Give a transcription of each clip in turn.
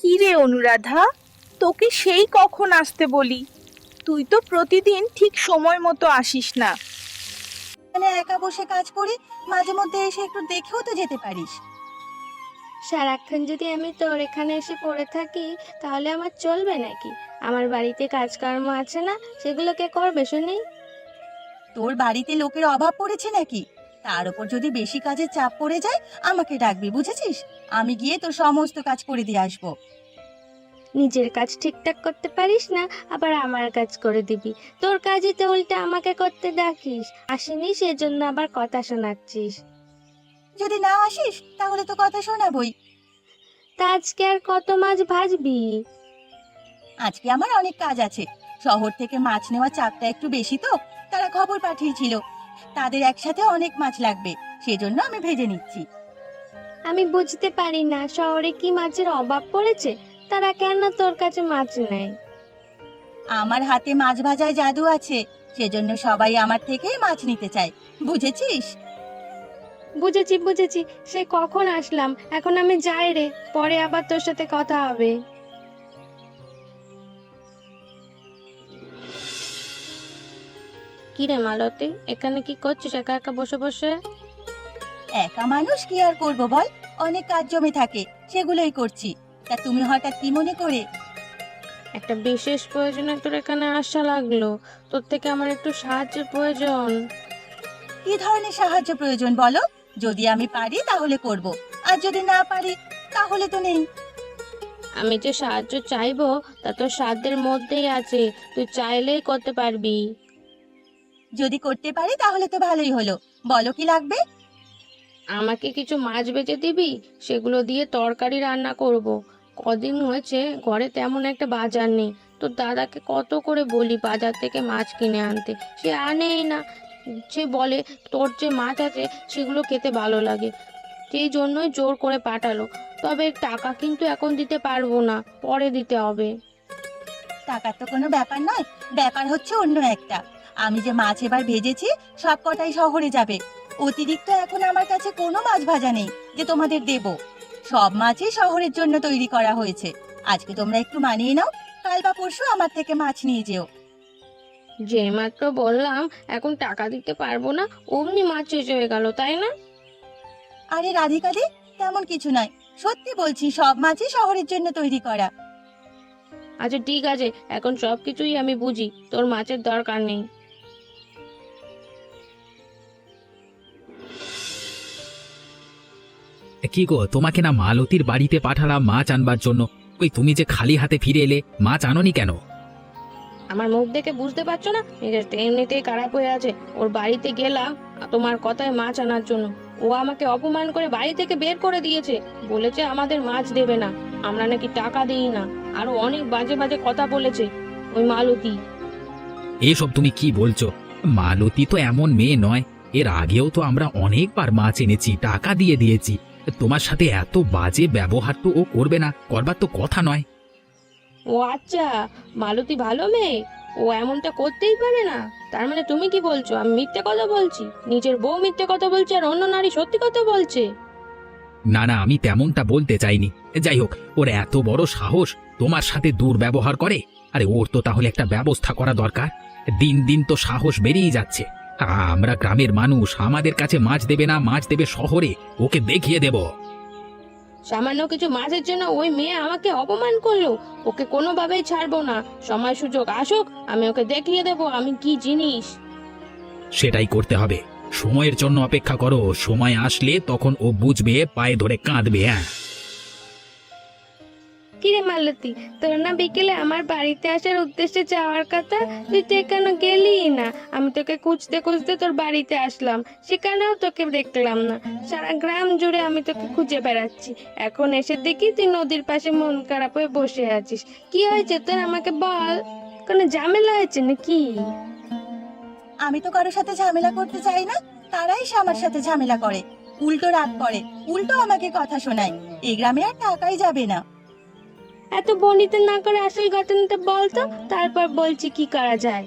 কি রে অনুরাধা তোকে সেই কখন আসতে বলি? তুই তো প্রতিদিন ঠিক সময় মতো আসিস না। মানে একা বসে কাজ করি মাঝে মধ্যে এসে একটু দেখেও তো যেতে পারিস। সারাক্ষণ যদি আমি তোর এখানে এসে পড়ে থাকি তাহলে আমার চলবে নাকি? আমার বাড়িতে কাজকর্ম আছে না সেগুলো কে করবে শুনি? তোর বাড়িতে লোকের অভাব পড়েছে নাকি? তার উপর যদি বেশি কাজের চাপ পড়ে যায় আমাকে ডাকবি বুঝেছিস? আমি গিয়ে তোর সমস্ত কাজ করে দিয়ে আসব। নিজের কাজ ঠিকঠাক করতে পারিস না আবার আমার কাজ করে দিবি। তোর কাজই তো উল্টা আমাকে করতে ডাকিস। আসিনি সেজন্য আবার কথা শোনাচ্ছিস। যদি না আসিস তাহলে তো কথা শোনাবই। তা আজকে আর কত মাছ ভাজবি? আজকে আমার অনেক কাজ আছে। শহর থেকে মাছ নেওয়া চাপটা একটু বেশি তো তারা খবর পাঠিয়েছিল। তাদের একসাথে অনেক মাছ লাগবে সেজন্য আমি ভেজে নিচ্ছি। আমি বুঝতে পারি না শহরে কি মাছের অভাব পড়েছে? তারা কেন তোর কাছে মাছ নেয়? আমার হাতে মাছ ভাজায় জাদু আছে সেজন্য সবাই আমার থেকেই মাছ নিতে চায়। বুঝেছিস? বুঝেছি বুঝেছি সে কখন আসলাম? এখন আমি যাই রে পরে আবার তোর সাথে কথা হবে। কি রে মালতী? এখানে কি করছিস? একা একা বসে বসে? একা মানুষ কি আর করব বল? অনেক কাজ জমে থাকে সেগুলোই করছি। তা তুমি হঠাৎ কি মনে করে? একটা বিশেষ প্রয়োজনে তোর এখানে আসা লাগল। তোর থেকে আমার একটু সাহায্যের প্রয়োজন। কি ধরনের সাহায্য প্রয়োজন বলো? যদি আমি পারি তাহলে করব। আর যদি না পারি তাহলে তো নেই। আমি যে সাহায্য চাইব তা তোর সাধ্যের মধ্যেই আছে। তুই চাইলেই করতে পারবি। যদি করতে পারি তাহলে তো ভালোই হলো। বলো কি লাগবে? আমাকে কিছু মাছ বেচে দিবি? সেগুলো দিয়ে তরকারি রান্না করব। কদিন হয়েছে ঘরে তেমন একটা বাজার নেই। তোর দাদাকে কত করে বলি বাজার থেকে মাছ কিনে আনতে? সে আনেই না। সে বলে তোর যে মাছ আছে সেগুলো খেতে ভালো লাগে। সেই জন্যই জোর করে পাঠালো। তবে টাকা কিন্তু এখন দিতে পারব না। পরে দিতে হবে। টাকার তো কোনো ব্যাপার নয়। ব্যাপার হচ্ছে অন্য একটা। আমি যে মাছ এবার ভেজেছি সব কটাই শহরে যাবে। অতিরিক্ত এখন আমার কাছে কোনো মাছ ভাজা নেই যে তোমাদের দেব। সব মাছই শহরের জন্য তৈরি করা হয়েছে। আজকে তোমরা একটু মানিয়ে নাও কাল বা পরশু আমার থেকে মাছ নিয়ে যেও। যে মাত্র বললাম এখন টাকা দিতে পারব না অমনি মাছ শেষ হয়ে গেল তাই না? আরে রাধিকাদি তেমন কিছু নয়। সত্যি বলছি সব মাছই শহরের জন্য তৈরি করা। আচ্ছা ঠিক আছে এখন সব কিছুই আমি বুঝি তোর মাছের দরকার নেই। কি গো তোমাকে না মালতীর বাড়িতে পাঠালাম মাছ আনবার জন্য। ওই তুমি যে খালি হাতে ফিরে এলে মাছ আনোনি কেন? আমার মুখ দেখে বুঝতে পারছ না? মেজাজটা এমনিতেই খারাপ হয়ে আছে। ওর বাড়িতে গেলাম তোমার কথায় মাছ আনার জন্য। ও আমাকে অপমান করে বাড়ি থেকে বের করে দিয়েছে। বলেছে আমাদের মাছ দেবে না। আমরা নাকি টাকা দিই না। আরও অনেক বাজে বাজে কথা বলেছে ওই মালতী। এসব তুমি কি বলছো? মালতী তো এমন মেয়ে নয়। এর আগেও তো আমরা অনেকবার মাছ এনেছি টাকা দিয়ে দিয়েছি। তোমার সাথে এত বাজে ব্যবহার তো ও করবে না করবার তো কথা নয়। ও আচ্ছা মালতী ভালো মেয়ে? ও এমনটা করতেই পারে না। তার মানে তুমি কি বলছো? আমি মিথ্যে কথা বলছি? নিজের বউ মিথ্যে কথা বলছে আর অন্য নারী সত্যি কথা বলছে? না না আমি তেমনটা বলতে চাইনি। যাই হোক ওর এত বড় সাহস তোমার সাথে দুর্ব্যবহার করে? আরে ওর তো তাহলে একটা ব্যবস্থা করা দরকার। দিন দিন তো সাহস বেরিয়ে যাচ্ছে। আমরা গ্রামের মানুষ আমাদের কাছে মাছ দেবে না মাছ দেবে শহরে ওকে দেখিয়ে দেব। সামান্য কিছু মাছের জন্য ওই মেয়ে আমাকে অপমান করল। ওকে কোনোভাবেই ছাড়বো না। সময় সুযোগ আসুক আমি ওকে দেখিয়ে দেবো আমি কি জিনিস। সেটাই করতে হবে। সময়ের জন্য অপেক্ষা করো সময় আসলে তখন ও বুঝবে পায়ে ধরে কাঁদবে হ্যাঁ। কিরে মালতী, তোর না বিকেলে আমার বাড়িতে আসার উদ্দেশ্যে যাওয়ার কথা? তুই তো এখানে গেলি না। আমি তোকে খুঁজতে খুঁজতে তোর বাড়িতে আসলাম। সেখানেও তোকে দেখলাম না। সারা গ্রাম জুড়ে আমি তোকে খুঁজে বেড়াচ্ছি। এখন এসে দেখি তুই নদীর পাশে মন খারাপ হয়ে বসে আছিস। কি হয়েছে তোর আমাকে বল? কোনো ঝামেলা হয়েছে নাকি? আমি তো কারোর সাথে ঝামেলা করতে চাই না। তারাই সে আমার সাথে ঝামেলা করে, উল্টো রাগ করে, উল্টো আমাকে কথা শোনায়। এই গ্রামে আর টাকাই যাবে না। এত বর্ণিত না করে আসল ঘটনাটা বল তো তারপর বলছি কি করা যায়?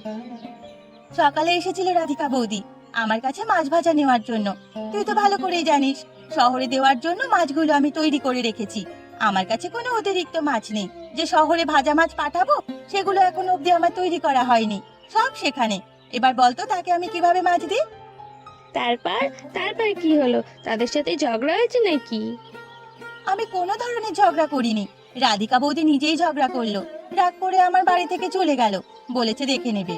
সকালে এসেছিল রাধিকা বৌদি আমার কাছে মাছ ভাজা নেওয়ার জন্য। তুই তো ভালো করেই জানিস শহরে দেওয়ার জন্য মাছগুলো আমি তৈরি করে রেখেছি। আমার কাছে কোনো অতিরিক্ত মাছ নেই। যে শহরে ভাজা মাছ পাঠাবো সেগুলো এখন অবধি আমার তৈরি করা হয়নি। সব সেখানে। এবার বলতো তাকে আমি কীভাবে মাছ দিই? তারপর? তারপর কি হলো? তাদের সাথে ঝগড়া হয়েছে নাকি? আমি কোনো ধরনের ঝগড়া করিনি। রাধিকা বৌদি নিজেই ঝগড়া করল। রাগ করে আমার বাড়ি থেকে চলে গেল বলেছে দেখে নেবে।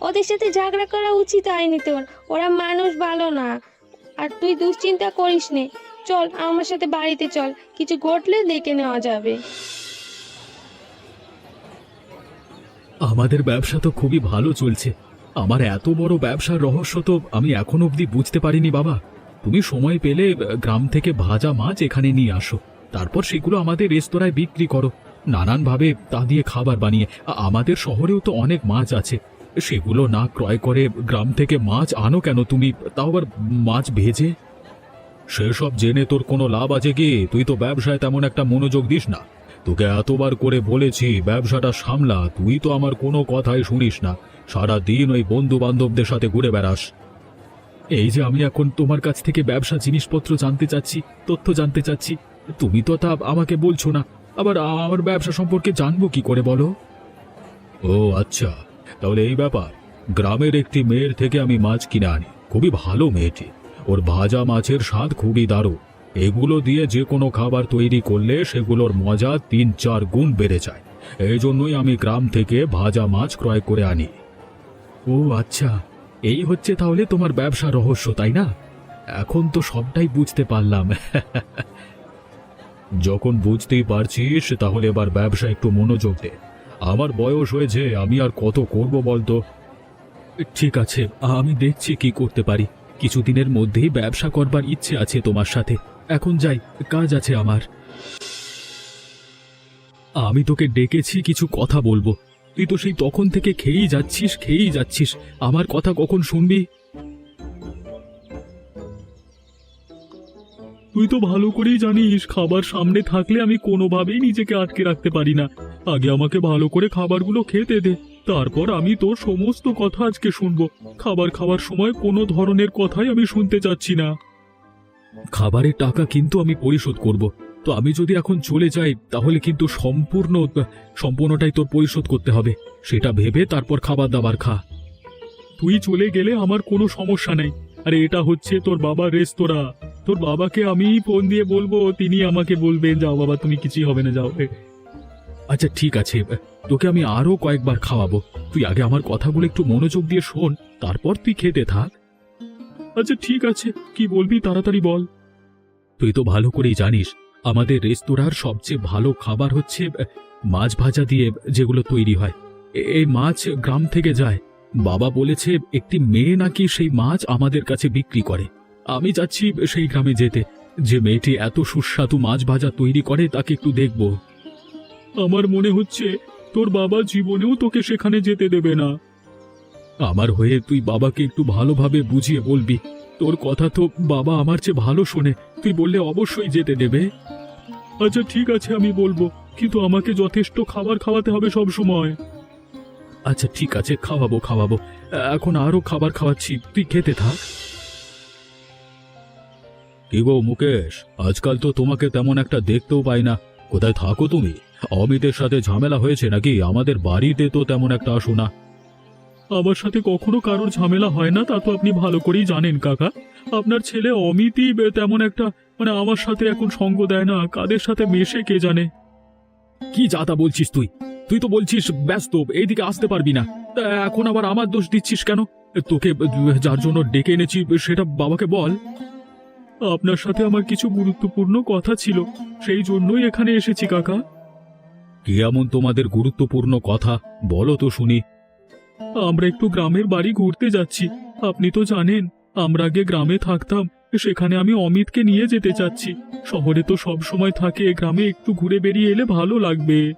ওদের সাথে ঝগড়া করা উচিত হয়নি তোর। ওরা মানুষ ভালো না। আর তুই দুশ্চিন্তা করিস নে। চল আমার সাথে বাড়িতে চল। কিছু ঘটলে দেখে নেওয়া যাবে। আমাদের ব্যবসা তো খুবই ভালো চলছে। আমার এত বড় ব্যবসার রহস্য তো আমি এখন অবধি বুঝতে পারিনি বাবা। তুমি সময় পেলে গ্রাম থেকে ভাজা মাছ এখানে নিয়ে আসো। তারপর সেগুলো আমাদের রেস্তোরাঁয় বিক্রি করো। নানানভাবে তা দিয়ে খাবার বানিয়ে। আমাদের শহরেও তো অনেক মাছ আছে। সেগুলো না ক্রয় করে গ্রাম থেকে মাছ আনো কেন তুমি? তাও আবার মাছ ভেজে? সেসব জেনে তোর কোনো লাভ আছে কি? তুই তো ব্যবসায় তেমন একটা মনোযোগ দিস না। তোকে এতবার করে বলেছি, ব্যবসাটা সামলা। তুই তো আমার কোনো কথাই শুনিস না। সারা দিন ওই বন্ধু বান্ধবদের সাথে ঘুরে বেড়াস। এই যে আমি এখন তোমার কাছ থেকে ব্যবসা জিনিসপত্র জানতে চাচ্ছি, তথ্য জানতে চাচ্ছি তুমি তো তা আমাকে বলছো না। আবার আমার ব্যবসা সম্পর্কে জানব কি করে বলো? ও আচ্ছা। তাহলে এই ব্যাপার। গ্রামের একটি মেয়ের থেকে আমি মাছ কিনে আনি। খুবই ভালো মেয়েটি। ওর ভাজা মাছের স্বাদ খুবই দারুণ। এগুলো দিয়ে যে কোনো খাবার তৈরি করলে সেগুলোর মজা তিন চার গুণ বেড়ে যায়। এই জন্যই আমি গ্রাম থেকে ভাজা মাছ ক্রয় করে আনি। ও আচ্ছা। এই হচ্ছে তাহলে তোমার ব্যবসা রহস্য, তাই না? এখন তো সবটাই বুঝতে পারলাম। যখন বুঝতেই পারছিস, তাহলে এবার ব্যবসা একটু মনোযোগ দে। আমার বয়স হয়েছে, আমি আর কত করব বলতো? ঠিক আছে, আমি দেখছি কি করতে পারি। কিছুদিনের মধ্যেই ব্যবসা করবার ইচ্ছে আছে তোমার সাথে। এখন যাই, কাজ আছে আমার। আমি তোকে ডেকেছি কিছু কথা বলব। তুই তো সেই তখন থেকে খেয়েই যাচ্ছিস খেয়েই যাচ্ছিস। আমার কথা কখন শুনবি? তুই তো ভালো করেই জানিস, খাবার সামনে থাকলে আমি কোনোভাবেই নিজেকে আটকে রাখতে পারি না। আগে আমাকে ভালো করে খাবারগুলো খেতে দে, তারপর আমি তোর সমস্ত কথা আজকে শুনব। খাবার খাওয়ার সময় কোনো ধরনের কথাই আমি শুনতে চাচ্ছি না। খাবারের টাকা কিন্তু আমি পরিশোধ করব। তো আমি যদি এখন চলে যাই, তাহলে কিন্তু সম্পূর্ণ, সম্পূর্ণটাই তোর পরিশোধ করতে হবে। সেটা ভেবে তারপর খাবার দাবার খা। তুই চলে গেলে আমার কোনো সমস্যা নেই। আরে এটা হচ্ছে তোর বাবার রেস্তোরাঁ। তোর বাবাকে আমি ফোন দিয়ে বলব, তিনি আমাকে বলবেন, যাও বাবা, তুমি কিছুই হবে না, যাও। আচ্ছা ঠিক আছে তোকে আমি আরও কয়েকবার খাওয়াবো। তুই আগে আমার কথাগুলো একটু মনোযোগ দিয়ে শোন, তারপর তুই খেতে থাক। আচ্ছা ঠিক আছে, কি বলবি তাড়াতাড়ি বল। তুই তো ভালো করেই জানিস, আমাদের রেস্তোরাঁর সবচেয়ে ভালো খাবার হচ্ছে মাছ ভাজা দিয়ে যেগুলো তৈরি হয়। এই মাছ গ্রাম থেকে যায়। বাবা বলেছে, একটি মেয়ে নাকি সেই মাছ আমাদের কাছে বিক্রি করে। আমি যাচ্ছি সেই গ্রামে যেতে। যে মেয়েটি এত সুস্বাদু মাছ ভাজা তৈরি করে, তাকে একটু দেখব। আমার মনে হচ্ছে তোর বাবা জীবনেও তোকে সেখানে যেতে দেবে না। আমার হয়ে তুই বাবাকে একটু ভালোভাবে বুঝিয়ে বলবি। তোর কথা তো বাবা আমার চেয়ে ভালো শোনে। তুই বললে অবশ্যই যেতে দেবে। আচ্ছা ঠিক আছে, আমি বলব। কিন্তু আমাকে যথেষ্ট খাবার খাওয়াতে হবে সব সময়। আচ্ছা ঠিক আছে, খাওয়াবো খাওয়াবো। এখন আরও খাবার খাওয়াচ্ছি। তুই খেতে থাক। কি গো মুকেশ? আজকাল তো তোমাকে তেমন একটা দেখতেও পাই না। কোথায় থাকো তুমি? অমিতের সাথে ঝামেলা হয়েছে নাকি? আমাদের বাড়িতে তো তেমন একটা আসো না। আমার সাথে কখনো কারোর ঝামেলা হয় না, তা তো আপনি ভালো করেই জানেন, কাকা। আপনার ছেলে অমিতই বে- তেমন একটা মানে আমার সাথে এখন সঙ্গ দেয় না। কাদের সাথে মেশে কে জানে? কি যাতা বলছিস তুই? তুই তো বলছিস ব্যস্ত, এইদিকে আসতে পারবি না। তা এখন আবার আমার দোষ দিচ্ছিস কেন? তোকে, যার জন্য ডেকে এনেছি, সেটা বাবাকে বল। আপনার সাথে আমার কিছু গুরুত্বপূর্ণ কথা ছিল সেই জন্যই এখানে এসেছি কাকা। কি এমন তোমাদের গুরুত্বপূর্ণ কথা? বলো তো শুনি। আমরা একটু গ্রামের বাড়ি ঘুরতে যাচ্ছি। আপনি তো জানেন আমরা আগে গ্রামে থাকতাম সেখানে আমি অমিতকে নিয়ে যেতে চাচ্ছি। শহরে তো সব সময় থাকে গ্রামে একটু ঘুরে বেরিয়ে এলে ভালো লাগবে।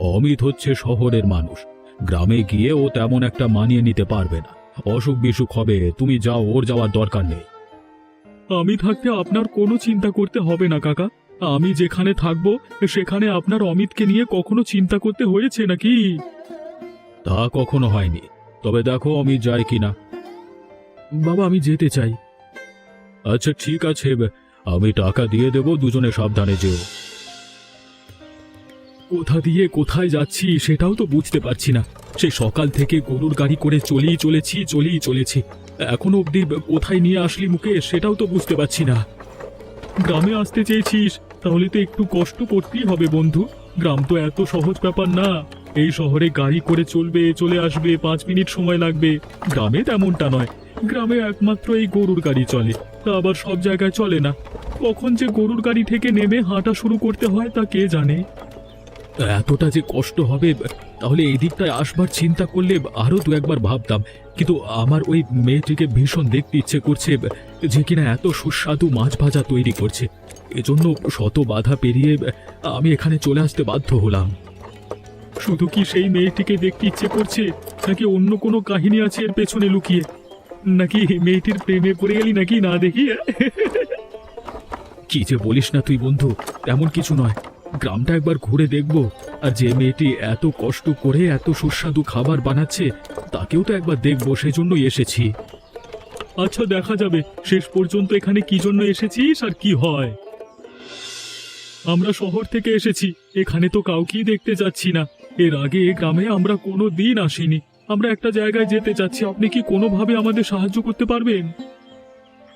অমিত হচ্ছে শহরের মানুষ। গ্রামে গিয়ে ও তেমন একটা মানিয়ে নিতে পারবে না। অসুখ বিসুখ হবে তুমি যাও ওর যাওয়ার দরকার নেই। আমি থাকতে আপনার কোনো চিন্তা করতে হবে না কাকা। আমি যেখানে থাকব সেখানে আপনার অমিতকে নিয়ে কখনো চিন্তা করতে হয়েছে নাকি? তা কখনো হয়নি। তবে দেখো অমিত যায় কিনা। বাবা আমি যেতে চাই। আচ্ছা ঠিক আছে আমি টাকা দিয়ে দেব দুজনে সাবধানে যেও। কোথা দিয়ে কোথায় যাচ্ছি সেটাও তো বুঝতে পারছি না। সেই সকাল থেকে গরুর গাড়ি করে চলেই চলেছি চলেই চলেছি। এখনও অবধি কোথায় নিয়ে আসলি মুখে সেটাও তো বুঝতে পারছি না। গ্রামে আসতে চেয়েছিস, তাহলে তো একটু কষ্ট করতেই হবে বন্ধু। গ্রাম তো এত সহজ ব্যাপার না। এই শহরে গাড়ি করে চলবে, চলে আসবে, পাঁচ মিনিট সময় লাগবে। গ্রামে তেমনটা নয়। গ্রামে একমাত্র এই গরুর গাড়ি চলে, তা আবার সব জায়গায় চলে না। কখন যে গরুর গাড়ি থেকে নেমে হাঁটা শুরু করতে হয় তা কে জানে? এতটা যে কষ্ট হবে, তাহলে এই দিকটায় আসবার চিন্তা করলে আরও দু একবার ভাবতাম। কিন্তু আমার ওই মেয়েটিকে ভীষণ দেখতে ইচ্ছে করছে যে কিনা এত সুস্বাদু মাছ ভাজা তৈরি করছে। এজন্য শত বাধা পেরিয়ে আমি এখানে চলে আসতে বাধ্য হলাম। শুধু কি সেই মেয়েটিকে দেখতে ইচ্ছে করছে, নাকি অন্য কোনো কাহিনী আছে এর পেছনে লুকিয়ে? নাকি মেয়েটির প্রেমে পড়ে গেলি নাকি না দেখি? কি যে বলিস না তুই বন্ধু, তেমন কিছু নয়। গ্রামটা একবার ঘুরে দেখব। আর যে মেয়েটি এত কষ্ট করে এত সুস্বাদু খাবার বানাচ্ছে, তাকেও তো একবার দেখব, সেজন্যই এসেছি। আচ্ছা দেখা যাবে। শেষ পর্যন্ত এখানে কি জন্য এসেছিস আর কি হয়? আমরা শহর থেকে এসেছি। এখানে তো কাউকেই দেখতে যাচ্ছি না। এর আগে এ গ্রামে আমরা কোনো দিন আসিনি। আমরা একটা জায়গায় যেতে চাচ্ছি। আপনি কি কোনোভাবে আমাদের সাহায্য করতে পারবেন?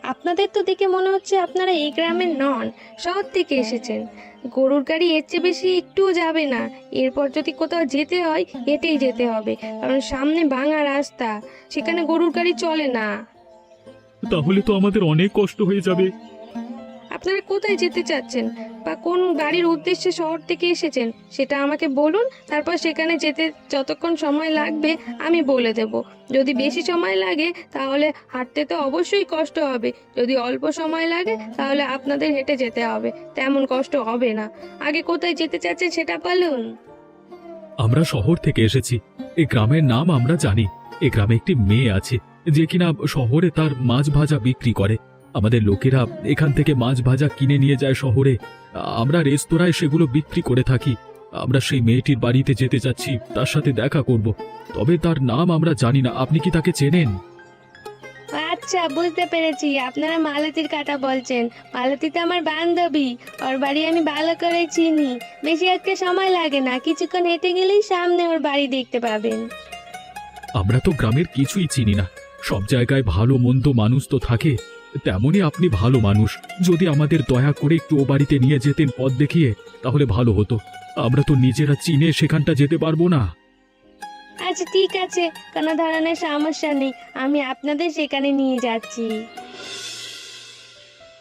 আপনাদের তো দেখে মনে হচ্ছে আপনারা এই গ্রামের নন, শহর থেকে এসেছেন। গরুর গাড়ি এর চেয়ে বেশি একটুও যাবে না। এরপর যদি কোথাও যেতে হয়, হেঁটেই যেতে হবে। কারণ সামনে ভাঙা রাস্তা, সেখানে গরুর গাড়ি চলে না। তাহলে তো আমাদের অনেক কষ্ট হয়ে যাবে। আপনারা কোথায় যেতে চাচ্ছেন? বা কোন গাড়ির উদ্দেশ্যে শহর থেকে এসেছেন? সেটা আমাকে বলুন, তারপর সেখানে যেতে যতক্ষণ সময় লাগবে আমি বলে দেব। যদি বেশি সময় লাগে, তাহলে হাঁটতে তো অবশ্যই কষ্ট হবে। যদি অল্প সময় লাগে, তাহলে আপনাদের হেঁটে যেতে হবে। তেমন কষ্ট হবে না। আগে কোথায় যেতে চাচ্ছেন সেটা বলুন। আমরা শহর থেকে এসেছি। এই গ্রামের নাম আমরা জানি। এই গ্রামে একটি মেয়ে আছে, যে কিনা শহরে তার মাছ ভাজা বিক্রি করে। আমাদের লোকেরা এখান থেকে মাছ ভাজা কিনে নিয়ে যায় শহরে। আমরা রেস্তোরাঁয় সেগুলো বিক্রি করে থাকি। আমরা সেই মেয়েটির বাড়িতে যেতে চাচ্ছি তার সাথে দেখা করব। তবে তার নাম আমরা জানি না। আপনি কি তাকে চেনেন? আচ্ছা বুঝতে পেরেছি। আপনারা মালতীর কাটা বলছেন। মালতী তো আমার বান্ধবী। ওর বাড়ি আমি ভালো করে চিনি। বেশি একটা সময় লাগে না। কিছুক্ষণ হেঁটে গেলেই সামনে ওর বাড়ি দেখতে পাবেন। আমরা তো গ্রামের কিছুই চিনি না। সব জায়গায় ভালো মন্দ মানুষ তো থাকে। তেমনই আপনি ভালো মানুষ। যদি আমাদের দয়া করে একটু ও বাড়িতে নিয়ে যেতেন পথ দেখিয়ে তাহলে ভালো হতো। আমরা তো নিজেরা চিনে সেখানটা যেতে পারব না। আচ্ছা ঠিক আছে। কোনো ধরনের সমস্যা নেই। আমি আপনাদের সেখানে নিয়ে যাচ্ছি।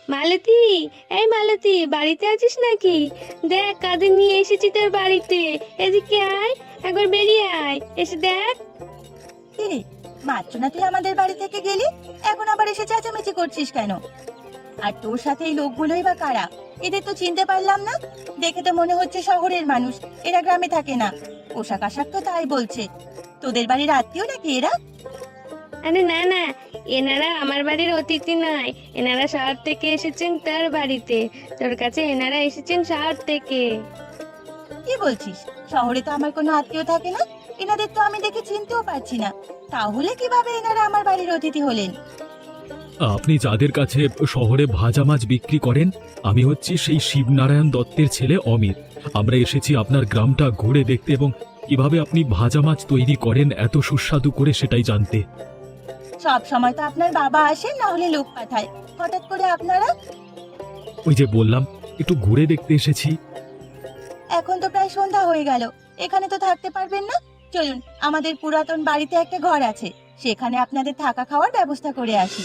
মালতী এই মালতী বাড়িতে আছিস নাকি? দেখ কাদের নিয়ে এসেছি তোর বাড়িতে। এদিকে আয় একবার বেরিয়ে আয়। এসে দেখ। মাত্র না তুই আমাদের বাড়ি থেকে গেলি এখন আবার এসে চেঁচামেচি করছিস কেন? আর তোর সাথে এই লোকগুলোই বা কারা? এদের তো চিনতে পারলাম না। দেখে তো মনে হচ্ছে শহরের মানুষ এরা গ্রামে থাকে না। পোশাক আশাক তো তাই বলছে। তোদের বাড়ির আত্মীয় নাকি এরা? আরে না না এনারা আমার বাড়ির অতিথি নয়। এনারা শহর থেকে এসেছেন তার বাড়িতে। তোর কাছে এনারা এসেছেন শহর থেকে। কি বলছিস? শহরে তো আমার কোনো আত্মীয় থাকে না। এনাদের তো আমি দেখে চিনতেও পারছি না। তাহলে কীভাবে এনারা আমার বাড়ির অতিথি হলেন? আপনি যাদের কাছে শহরে ভাজা মাছ বিক্রি করেন আমি হচ্ছি সেই শিবনারায়ণ দত্তের ছেলে অমিত। আমরা এসেছি আপনার গ্রামটা ঘুরে দেখতে এবং কীভাবে আপনি ভাজা মাছ তৈরি করেন এত সুস্বাদু করে সেটাই জানতে। সব সময় তো আপনার বাবা আসেন না হলে লোক পাঠায়। হঠাৎ করে আপনারা? ওই যে বললাম একটু ঘুরে দেখতে এসেছি। এখন তো প্রায় সন্ধ্যা হয়ে গেল। এখানে তো থাকতে পারবেন না? চলুন আমাদের পুরাতন বাড়িতে একটা ঘর আছে। সেখানে আপনাদের থাকা খাওয়ার ব্যবস্থা করে আসি।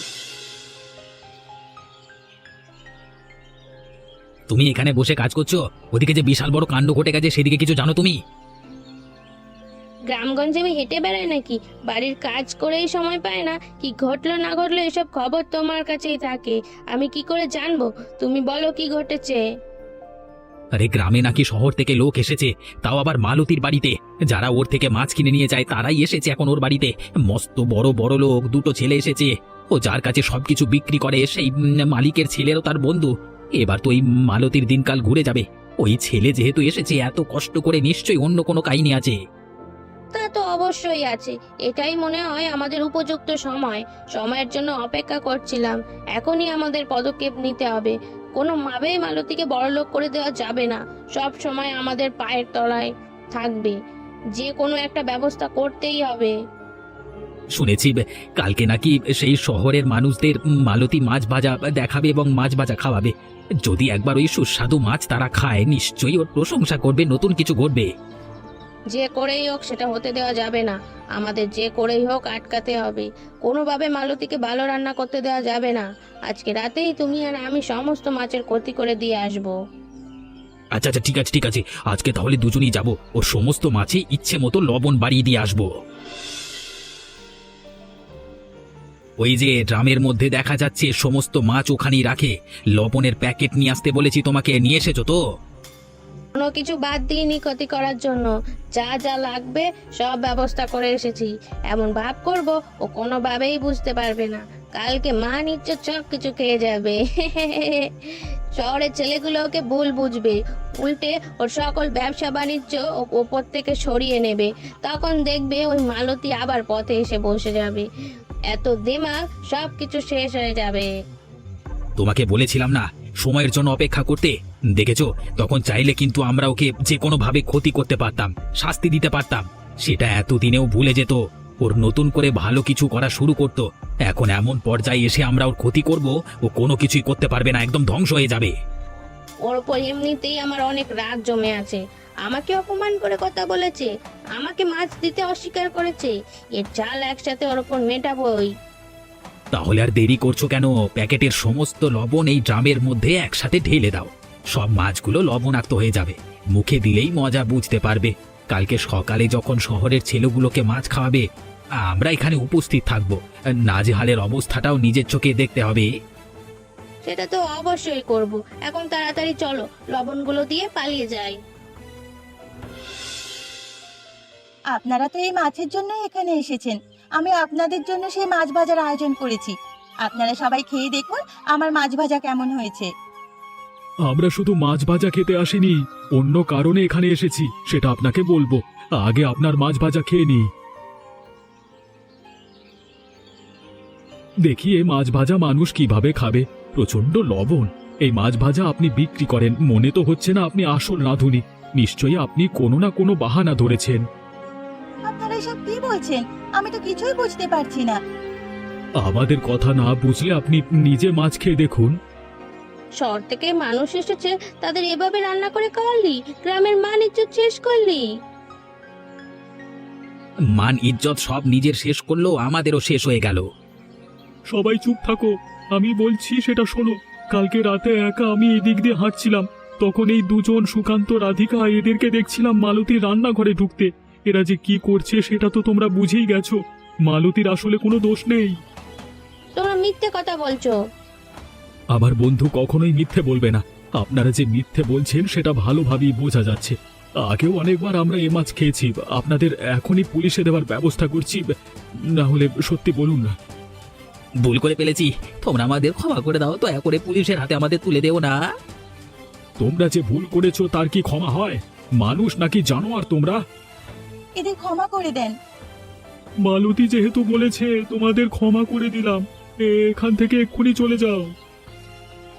তুমি এখানে বসে কাজ করছ? ওদিকে যে বিশাল বড় কাণ্ড ঘটে গেছে সেদিকে কিছু জানো তুমি? গ্রামগঞ্জে আমি হেঁটে বেড়াই নাকি? বাড়ির কাজ করেই সময় পায় না। কি ঘটলো না ঘটলো এসব খবর তোমার কাছেই থাকে। আমি কি করে জানব? তুমি বলো কি ঘটেছে। আরে গ্রামে নাকি শহর থেকে লোক এসেছে, তাও আবার মালতির বাড়িতে। যারা ওর থেকে মাছ কিনে নিয়ে যায়, তারাই এসেছে এখন ওর বাড়িতে। মস্ত বড় বড় লোক, দুটো ছেলে এসেছে। ও যার কাছে সবকিছু বিক্রি করে, সেই মালিকের ছেলেরও তার বন্ধু। এবার তো এই মালতির দিনকাল ঘুরে যাবে। ওই ছেলে যেহেতু এসেছে, এত কষ্ট করে নিশ্চয়ই অন্য কোনো কাহিনী আছে। তা তো অবশ্যই আছে। এটাই মনে হয় আমাদের উপযুক্ত সময়। সময়ের জন্য অপেক্ষা করছিলাম। এখনই আমাদের পদক্ষেপ নিতে হবে। কোনোভাবেই মালতীকে বড়লোক করে দেওয়া যাবে না। সব সময় আমাদের পায়ের তলায় থাকবে। যে কোনো একটা ব্যবস্থা করতেই হবে। শুনেছি কালকে নাকি সেই শহরের মানুষদের মালতী মাছ ভাজা দেখাবে এবং মাছ ভাজা খাওয়াবে। যদি একবার ওই সুস্বাদু মাছ তারা খায়, নিশ্চয়ই ওর প্রশংসা করবে, নতুন কিছু ঘটবে। যে করেই হোক সেটা হতে দেওয়া যাবে না। আমাদের যে করেই হোক আটকাতে হবে। কোনোভাবে মালতীকে ভালো রান্না করতে দেওয়া যাবে না। আজকে রাতেই তুমি আর আমি সমস্ত মাছের ক্ষতি করে দিয়ে আসব। আচ্ছা আচ্ছা ঠিক আছে ঠিক আছে। আজকে তাহলে দুজনেই যাব। ওর সমস্ত মাছে ইচ্ছে মতো লবণ বাড়িয়ে দিয়ে আসব। ওই যে ড্রামের মধ্যে দেখা যাচ্ছে, সমস্ত মাছ ওখানেই রাখে। লবণের প্যাকেট নিয়ে আসতে বলেছি তোমাকে। নিয়ে এসেছ তো? কোনো কিছু বাদ দিইনি ক্ষতি করার জন্য। যা যা লাগবে সব ব্যবস্থা করে এসেছি। এমন ভাব করব ও কোনোভাবেই বুঝতে পারবে না। কালকে মা নিচ্ছে সব কিছু খেয়ে যাবে। শহরের ছেলেগুলো ওকে ভুল বুঝবে। উল্টে ওর সকল ব্যবসা বাণিজ্য ওপর থেকে সরিয়ে নেবে। তখন দেখবে ওই মালতী আবার পথে এসে বসে যাবে। এত দিমাগ সব কিছু শেষ হয়ে যাবে। তোমাকে বলেছিলাম না, সময়ের জন্য অপেক্ষা করতে? দেখেছ? তখন চাইলে কিন্তু আমরা ওকে যে কোনোভাবে ক্ষতি করতে পারতাম শাস্তি দিতে পারতাম। সেটা এতদিনেও ভুলে যেত। ওর নতুন করে ভালো কিছু করা শুরু করত। এখন এমন পর্যায়ে এসে আমরা ওর ক্ষতি করব ও কোনো কিছুই করতে পারবে না একদম ধ্বংস হয়ে যাবে। ওর উপর এমনিতেই আমার অনেক রাগ জমে আছে। আমাকে অপমান করে কথা বলেছে। আমাকে মাছ দিতে অস্বীকার করেছে। এর চাল একসাথে ওর উপর মেটাবই। তাহলে আর দেরি করছ কেন? প্যাকেটের সমস্ত লবণ এই ড্রামের মধ্যে একসাথে ঢেলে দাও। সব মাছগুলো লবণাক্ত হয়ে যাবে। মুখে দিলেই মজা বুঝতে পারবে। কালকে সকালে যখন শহরের ছেলেগুলোকে মাছ খাওয়াবে আমরা এখানে উপস্থিত থাকব। নাজেহালের অবস্থাটাও নিজের চোখে দেখতে হবে। সেটা তো অবশ্যই করব। এখন তাড়াতাড়ি চলো লবণগুলো দিয়ে পালিয়ে যাই। আপনারা তো এই মাছের জন্য এখানে এসেছেন। আমি আপনাদের জন্য সেই মাছ ভাজার আয়োজন করেছি। আপনারা সবাই খেয়ে দেখুন আমার মাছ ভাজা কেমন হয়েছে। আমরা শুধু মাছ ভাজা খেতে আসিনি অন্য কারণে এখানে এসেছি সেটা আপনাকে বলব। আগে আপনার মাছ ভাজা খেয়ে নিই। দেখি এই মাছ ভাজা মানুষ কীভাবে খাবে প্রচণ্ড লবণ। এই মাছ ভাজা আপনি বিক্রি করেন মনে তো হচ্ছে না আপনি আসল রাঁধুনি। নিশ্চয়ই আপনি কোনো না কোনো বাহানা ধরেছেন। আপনারা এসব কি বলছেন? আমি তো কিছুই বুঝতে পারছি না। আমাদের কথা না বুঝলে আপনি নিজে মাছ খেয়ে দেখুন। শহর থেকে মানুষ এসেছে তাদের এভাবে রান্না করে খাওয়ালি? গ্রামের মান ইজ্জত শেষ করলি। মান ইজ্জত সব নিজের শেষ করল আমাদেরও শেষ হয়ে গেল। সবাই চুপ থাকো আমি বলছি সেটা শোনো। কালকে রাতে একা আমি এদিক দিয়ে হাঁটছিলাম তখন এই দুজন সুকান্ত রাধিকা এদেরকে দেখছিলাম মালতীর রান্নাঘরে ঢুকতে। এরা যে কি করছে সেটা তো তোমরা বুঝেই গেছো। মালতীর আসলে কোনো দোষ নেই। তোমরা মিথ্যে কথা বলছো। আমার বন্ধু কখনোই মিথ্যে বলবে না। আপনারা যে মিথ্যে বলছেন সেটা ভালোভাবেই বোঝা যাচ্ছে। আগেও অনেকবার আমরা এ মাছ খেয়েছি। আপনাদের এখনই পুলিশে দেওয়ার ব্যবস্থা করছি। না হলে সত্যি বলুন না। ভুল করে ফেলেছি। তোমরা আমাদের ক্ষমা করে দাও। দয়া করে পুলিশের হাতে আমাদের তুলে দেও না। তোমরা যে ভুল করেছ তার কি ক্ষমা হয়? মানুষ নাকি জানোয়ার তোমরা? এদের ক্ষমা করে দেন। মালতী যেহেতু বলেছে তোমাদের ক্ষমা করে দিলাম। এখান থেকে এক্ষুনি চলে যাও।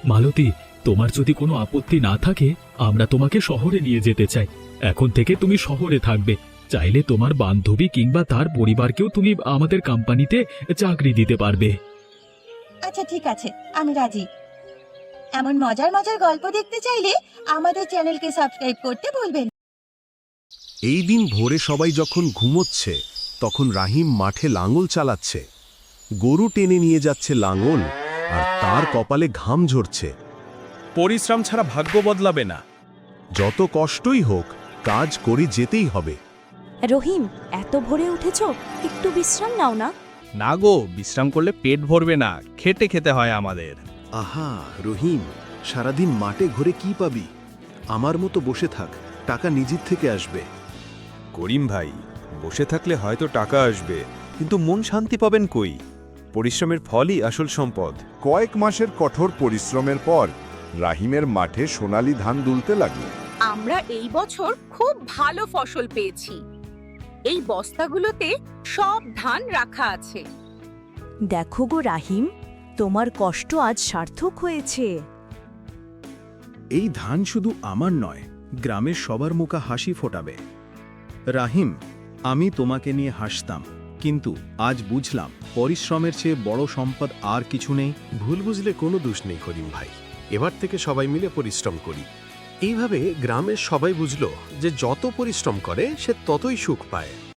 মালতী তোমার যদি কোনো আপত্তি না থাকে আমরা তোমাকে শহরে নিয়ে যেতে চাই। এখন থেকে তুমি শহরে থাকবে। চাইলে তোমার বান্ধবী কিংবা তার পরিবারকেও তুমি আমাদের কোম্পানিতে চাকরি দিতে পারবে। আচ্ছা ঠিক আছে আমি রাজি। এমন মজার মজার গল্প দেখতে চাইলে আমাদের চ্যানেলকে সাবস্ক্রাইব করতে ভুলবেন এই দিন ভোরে সবাই যখন ঘুমোচ্ছে তখন রাহিম মাঠে লাঙল চালাচ্ছে। গরু টেনে নিয়ে যাচ্ছে লাঙল। আর তার কপালে ঘাম ঝরছে। পরিশ্রম ছাড়া ভাগ্য বদলাবে না। যত কষ্টই হোক কাজ করে যেতেই হবে। রহিম এত ভোরে উঠেছ? একটু বিশ্রাম নাও না। না গো বিশ্রাম করলে পেট ভরবে না খেটে খেতে হয় আমাদের। আহা রহিম সারাদিন মাঠে ঘুরে কি পাবি? আমার মতো বসে থাক টাকা নিজের থেকে আসবে। করিম ভাই বসে থাকলে হয়তো টাকা আসবে কিন্তু মন শান্তি পাবেন কই? পরিশ্রমের ফলই আসল সম্পদ। কয়েক মাসের কঠোর পরিশ্রমের পর রাহিমের মাঠে সোনালি ধান দুলতে লাগল। আমরা এই বছর খুব ভালো ফসল পেয়েছি। এই বস্তাগুলোতে সব ধান রাখা আছে। দেখো গো রাহিম তোমার কষ্ট আজ সার্থক হয়েছে। এই ধান শুধু আমার নয় গ্রামের সবার মুখা হাসি ফোটাবে। রাহিম আমি তোমাকে নিয়ে হাসতাম। কিন্তু আজ বুঝলাম পরিশ্রমের চেয়ে বড় সম্পদ আর কিছু নেই। ভুল বুঝলে কোনো দোষ নেই করিম ভাই। এবার থেকে সবাই মিলে পরিশ্রম করি। এইভাবে গ্রামের সবাই বুঝল যে যত পরিশ্রম করে, সে ততই সুখ পায়।